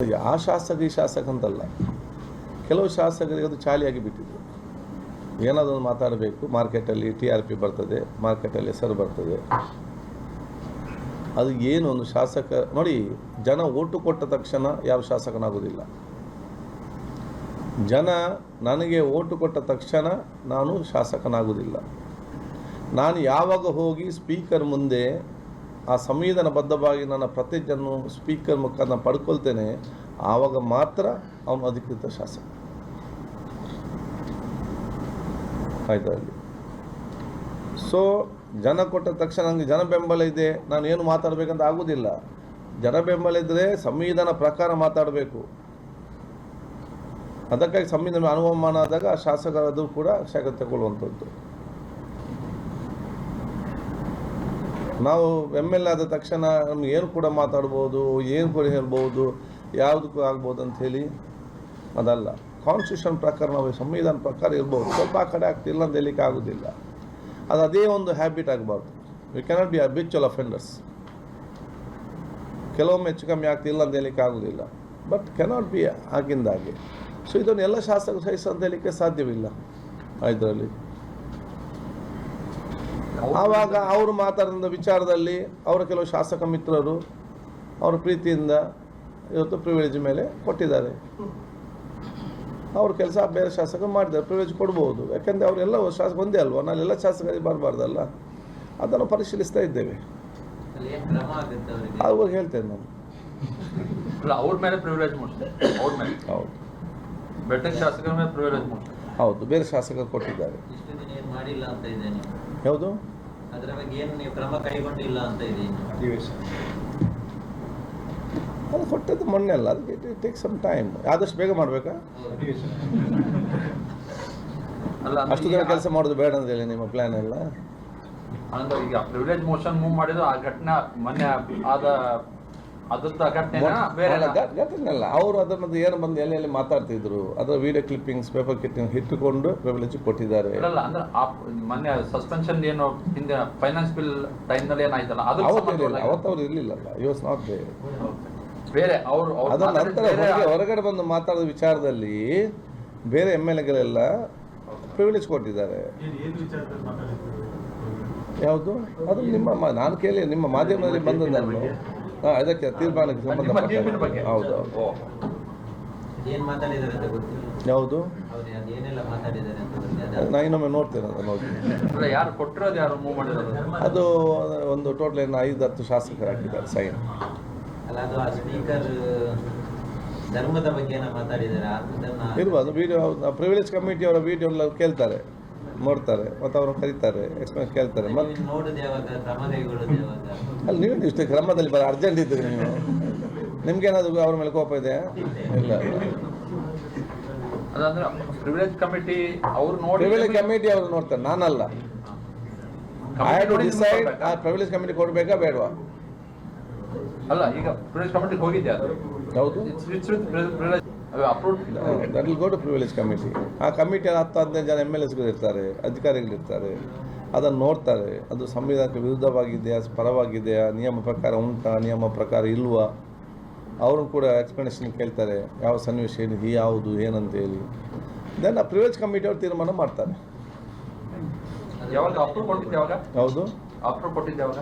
ಆ ಶಾಸಕ, ಈ ಶಾಸಕ ಅಂತಲ್ಲ. ಕೆಲವು ಶಾಸಕರಿಗೆ ಅದು ಚಾಲಿಯಾಗಿ ಬಿಟ್ಟಿದೆ. ಏನಾದರೂ ಒಂದು ಮಾತಾಡಬೇಕು, ಮಾರ್ಕೆಟಲ್ಲಿ ಟಿ ಆರ್ ಪಿ ಬರ್ತದೆ, ಮಾರ್ಕೆಟಲ್ಲಿ ಹೆಸರು ಬರ್ತದೆ. ಅದು ಏನು ಒಂದು ಶಾಸಕ, ನೋಡಿ, ಜನ ಓಟು ಕೊಟ್ಟ ತಕ್ಷಣ ಯಾವ ಶಾಸಕನಾಗೋದಿಲ್ಲ ಜನ ನನಗೆ ಓಟು ಕೊಟ್ಟ ತಕ್ಷಣ ನಾನು ಶಾಸಕನಾಗುವುದಿಲ್ಲ. ನಾನು ಯಾವಾಗ ಹೋಗಿ ಸ್ಪೀಕರ್ ಮುಂದೆ ಆ ಸಂವಿಧಾನಬದ್ಧವಾಗಿ ನನ್ನ ಪ್ರತಿಜ್ಞೆಯನ್ನು ಸ್ಪೀಕರ್ ಮುಖಾಂತರ ಪಡ್ಕೊಳ್ತೇನೆ, ಆವಾಗ ಮಾತ್ರ ಅವನು ಅಧಿಕೃತ ಶಾಸಕ. ಆಯ್ತಾ ಸೊ ಜನ ಕೊಟ್ಟ ತಕ್ಷಣ ನನಗೆ ಜನ ಬೆಂಬಲ ಇದೆ, ನಾನು ಏನು ಮಾತಾಡಬೇಕಂತ ಆಗೋದಿಲ್ಲ. ಜನ ಬೆಂಬಲ ಇದ್ದರೆ ಸಂವಿಧಾನ ಪ್ರಕಾರ ಮಾತಾಡಬೇಕು. ಅದಕ್ಕಾಗಿ ಸಂವಿಧಾನ ಅನುಮಾನ ಆದಾಗ ಶಾಸಕರದು ಕೂಡ ಶಾಖ ತಗೊಳ್ಳುವಂಥದ್ದು ನಾವು ಎಂ ಎಲ್ ಆದ ತಕ್ಷಣ ನಮ್ಗೆ ಏನು ಕೂಡ ಮಾತಾಡ್ಬೋದು, ಏನು ಕೂಡ ಹೇಳ್ಬೋದು, ಯಾವುದಕ್ಕೂ ಆಗ್ಬೋದು ಹೇಳಿ ಅದಲ್ಲ. ಕಾನ್ಸ್ಟಿಟ್ಯೂಷನ್ ಪ್ರಕಾರ ನಾವು ಸಂವಿಧಾನ ಪ್ರಕಾರ ಇರ್ಬೋದು. ಸ್ವಲ್ಪ ಆ ಕಡೆ ಆಗ್ತಿಲ್ಲ ಅಂತ ಹೇಳಲಿಕ್ಕೆ ಆಗೋದಿಲ್ಲ. ಅದು ಅದೇ ಒಂದು ಹ್ಯಾಬಿಟ್ ಆಗಬಾರ್ದು. We cannot be habitual offenders ಕೆಲವೊಮ್ಮೆ ಹೆಚ್ಚು ಕಮ್ಮಿ ಆಗ್ತಿಲ್ಲ ಅಂತ ಹೇಳಲಿಕ್ಕೆ ಆಗೋದಿಲ್ಲ. ಬಟ್ ಕೆನಾಟ್ ಬಿ ಆಗಿಂದಾಗೆ. ಸೊ ಇದನ್ನು ಎಲ್ಲ ಶಾಸಕರು ಸಹಿಸ ಅಂತ ಹೇಳಲಿಕ್ಕೆ ಸಾಧ್ಯವಿಲ್ಲ. ಇದರಲ್ಲಿ. ಆವಾಗ ಅವರು ಮಾತಾಡಿದ ವಿಚಾರದಲ್ಲಿ ಅವರ ಕೆಲವು ಶಾಸಕ ಮಿತ್ರರು ಅವರ ಪ್ರೀತಿಯಿಂದ ಇವತ್ತು ಪ್ರಿವಿಲೇಜ್ ಮೇಲೆ ಕೊಟ್ಟಿದ್ದಾರೆ. ಅವ್ರ ಕೆಲಸ ಬೇರೆ ಶಾಸಕರು ಮಾಡಿದ್ದಾರೆ ಪ್ರಿವಿಲೇಜ್ ಕೊಡ್ಬೋದು. ಯಾಕೆಂದರೆ ಅವರೆಲ್ಲ ಶಾಸಕ ಒಂದೇ ಅಲ್ವಾ? ನಾನೆಲ್ಲ ಶಾಸಕರಿಗೆ ಬರಬಾರ್ದಲ್ಲ? ಅದನ್ನು ಪರಿಶೀಲಿಸ್ತಾ ಇದ್ದೇವೆ. ಅವರಿಗೆ? ಅವಾಗ ಹೇಳ್ತೇನೆ ನಾನು. ಹೌದು. ಬೇರೆ ಶಾಸಕರು ಕೊಟ್ಟಿದ್ದಾರೆ. ಯಾವುದು? ಅದ್ರ ಬಗ್ಗೆ ಏನು ನೀವು ಕ್ರಮ ಕೈಗೊಂಡಿಲ್ಲ ಅಂತ ಇದೆ. ಅದು ಕೊಟ್ಟದ್ದು ಮೊನ್ನೆ ಅಲ್ಲ ಅದಕ್ಕೆ ಟೇಕ್ ಸಮ್ ಟೈಮ್ ಆದಷ್ಟು ಬೇಗ ಮಾಡಬೇಕಾ? ಅಲ್ಲ ಅಷ್ಟು ದಿನ ಕೆಲಸ ಮಾಡೋದು ಬೇಡ ಅಂತ ಹೇಳಿ ನಿಮ್ಮ ಪ್ಲಾನ್ ಎಲ್ಲ? ಅಂದ್ರೆ ಈಗ ಪ್ರಿವಿಲೇಜ್ ಮೋಷನ್ ಮೂವ್ ಮಾಡಿದ್ರು ಆ ಘಟನೆ ಮೊನ್ನೆ ಆದ ಅದಂತ ಘಟನೆನ? ಬೇರೆ ಅಲ್ಲ, ಘ- ಘಟನೆ ಅಲ್ಲ ಅವರು ಅದನ್ನದು ಏನು ಬಂದು ಎಲ್ಲೆಲ್ಲಿ ಮಾತಾಡ್ತಿದ್ರು ಅದರ ವಿಡಿಯೋ ಕ್ಲಿಪ್ಪಿಂಗ್ಸ್ ಪೇಪರ್ ಕ್ಲಿಪ್ಪಿಂಗ್ ಇಟ್ಟುಕೊಂಡು ಪ್ರಿವಿಲೇಜ್ ಕೊಟ್ಟಿದ್ದಾರೆ. ಅಂದ್ರೆ ಮೊನ್ನೆ ಸಸ್ಪೆನ್ಷನ್ ಏನು ಹಿಂದೆ ಫೈನಾನ್ಸ್ ಬಿಲ್ ಟೈಮ್ನಲ್ಲಿ ಏನಾಯ್ತಲ್ಲ ಅದ್ರ ಅವತ್ತು ಅವ್ರು ಇರಲಿಲ್ಲಲ್ಲ. ಯೋಸ್ ನಾಟ್ ದೇ ಬೇರೆ ಅವರು ಅದರ ನಂತರ ಹೊರಗೆ ಹೊರಗಡೆ ಬಂದು ಮಾತಾಡೋ ವಿಚಾರದಲ್ಲಿ ಬೇರೆ ಎಂ ಎಲ್ ಎಗಳೆಲ್ಲ ಪ್ರಿವಿಲೇಜ್ ಕೊಟ್ಟಿದ್ದಾರೆ. ಯಾವುದು? ಅದು ನಿಮ್ಮ ನಾನು ಕೇಳಿ ನಿಮ್ಮ ಮಾಧ್ಯಮದಲ್ಲಿ ಬಂದದನ್ನು ಹಾಂ ಅದಕ್ಕೆ ತೀರ್ಮಾನಕ್ಕೆ ಸಂಬಂಧಪಟ್ಟ ಹೌದು. ಯಾವುದು? ಅವ್ರು ಅದೇನೆಲ್ಲ ಮಾತಾಡಿದ್ದಾರೆ ಅಂತ ಗೊತ್ತಿಲ್ಲ. ನಾ ಇನ್ನೊಮ್ಮೆ ನೋಡ್ತೇನೆ ಯಾರು ಕೊಟ್ಟಿರೋದು ಯಾರು ಮೂವ್ ಮಾಡಿರೋದು? ಅದು ಒಂದು ಟೋಟಲ್ ಏನು ಐದು ಹತ್ತು ಶಾಸಕರು ಹಾಕಿದ್ದಾರೆ ಸೈನ್ ಅಲ್ಲ ಅದು ಆ ಸ್ಪೀಕರ್ ಧರ್ಮದ ಬಗ್ಗೆ ಏನೋ ಮಾತಾಡಿದ್ದಾರೆ. ಇರ್ಬೋದು ವಿಡಿಯೋ ಪ್ರಿವಿಲೇಜ್ ಕಮಿಟಿ ಅವರ ವಿಡಿಯೋ ಎಲ್ಲ ಕೇಳ್ತಾರೆ. ನೋಡ್ತಾರೆ ಮತ್ತು ಅವರು ಕರೀತಾರೆ ಎಕ್ಸ್ಪೀರಿಯನ್ಸ್ ಕೇಳ್ತಾರೆ ಮತ್ತು ಅಲ್ಲಿ ನೀವು ಇಷ್ಟು ಕ್ರಮದಲ್ಲಿ ಬರ ಅರ್ಜೆಂಟ್ ಇದ್ದೀರಿ ನೀವು. ನಿಮ್ಗೇನಾದ್ರು ಅವ್ರ ಮೇಲೆ ಕೋಪ ಇದೆ? ಇಲ್ಲ ಅದಂದ್ರೆ ಪ್ರಿವಿಲೇಜ್ ಕಮಿಟಿ ಅವ್ರು ನೋಡಿ ಪ್ರಿವಿಲೇಜ್ ಕಮಿಟಿ ಅವರು ನೋಡ್ತಾರೆ ನಾನಲ್ಲ. ಐ ಟು ಡಿಸೈಡ್ ಆ ಪ್ರಿವಿಲೇಜ್ ಕಮಿಟಿ ಕೊಡಬೇಕಾ ಬೇಡವಾ? ಅಲ್ಲ ಈಗ ಪ್ರಿವಿಲೇಜ್ ಕಮಿಟಿಗೆ ಹೋಗಿದ್ದೆ ಅದು? ಹೌದು. That will go to privilege committee ಆ ಕಮಿಟಿಯಲ್ಲಿ ಹತ್ತು ಹದಿನೈದು ಜನ ಎಂ ಎಲ್ ಎಸ್ಗಳಿರ್ತಾರೆ ಅಧಿಕಾರಿಗಳಿರ್ತಾರೆ ಅದನ್ನು ನೋಡ್ತಾರೆ. ಅದು ಸಂವಿಧಾನಕ್ಕೆ ವಿರುದ್ಧವಾಗಿದೆಯಾ ಪರವಾಗಿದೆಯಾ ನಿಯಮ ಪ್ರಕಾರ ಉಂಟಾ ನಿಯಮ ಪ್ರಕಾರ ಇಲ್ವಾ? ಅವ್ರನ್ನ ಕೂಡ ಎಕ್ಸ್ಪ್ಲನೇಷನ್ ಕೇಳ್ತಾರೆ ಯಾವ ಸನ್ನಿವೇಶ ಏನಿದೆ ಯಾವುದು ಏನಂತ ಹೇಳಿ. ದೆನ್ ಆ ಪ್ರಿವಿಲೇಜ್ ಕಮಿಟಿ ಅವರು ತೀರ್ಮಾನ ಮಾಡ್ತಾರೆ. ಯಾವಾಗ ಅಪ್ರೂವ್ ಕೊಟ್ಟಿದ್ದೆ ಯಾವಾಗ? ಹೌದು. ಅಪ್ರೂವ್ ಕೊಟ್ಟಿದ್ದೆ ಯಾವಾಗ?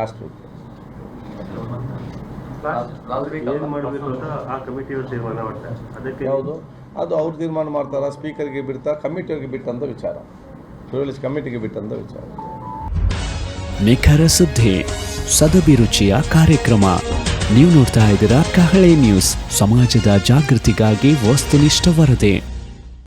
ಲಾಸ್ಟ್ ವೀಕ್ ಲಾಸ್ಟ್ ವೀಕ್ ಏನ್ ಮಾಡಬೇಕು ಅಂತ ಆ ಕಮಿಟಿಯವರು ತೀರ್ಮಾನ ಮಾಡ್ತಾರೆ? ಅದಕ್ಕೆ ಯಾವುದು ಅದು ಅವ್ರು ತೀರ್ಮಾನ ಮಾಡ್ತಾರಾ? ಸ್ಪೀಕರ್ಗೆ ಬಿಡ್ತಾ ಕಮಿಟಿಯವ್ರಿಗೆ ಬಿಟ್ಟಂತ ವಿಚಾರ. ಪ್ರಿವಿಲೇಜ್ ಕಮಿಟಿಗೆ ಬಿಟ್ಟಂತ ವಿಚಾರ. ನಿಖರ ಸುದ್ದಿ ಸದಭಿರುಚಿಯ ಕಾರ್ಯಕ್ರಮ. ನೀವು ನೋಡ್ತಾ ಇದ್ದೀರಾ ಕಹಳೆ ನ್ಯೂಸ್. ಸಮಾಜದ ಜಾಗೃತಿಗಾಗಿ ವಸ್ತುನಿಷ್ಠ ವರದಿ.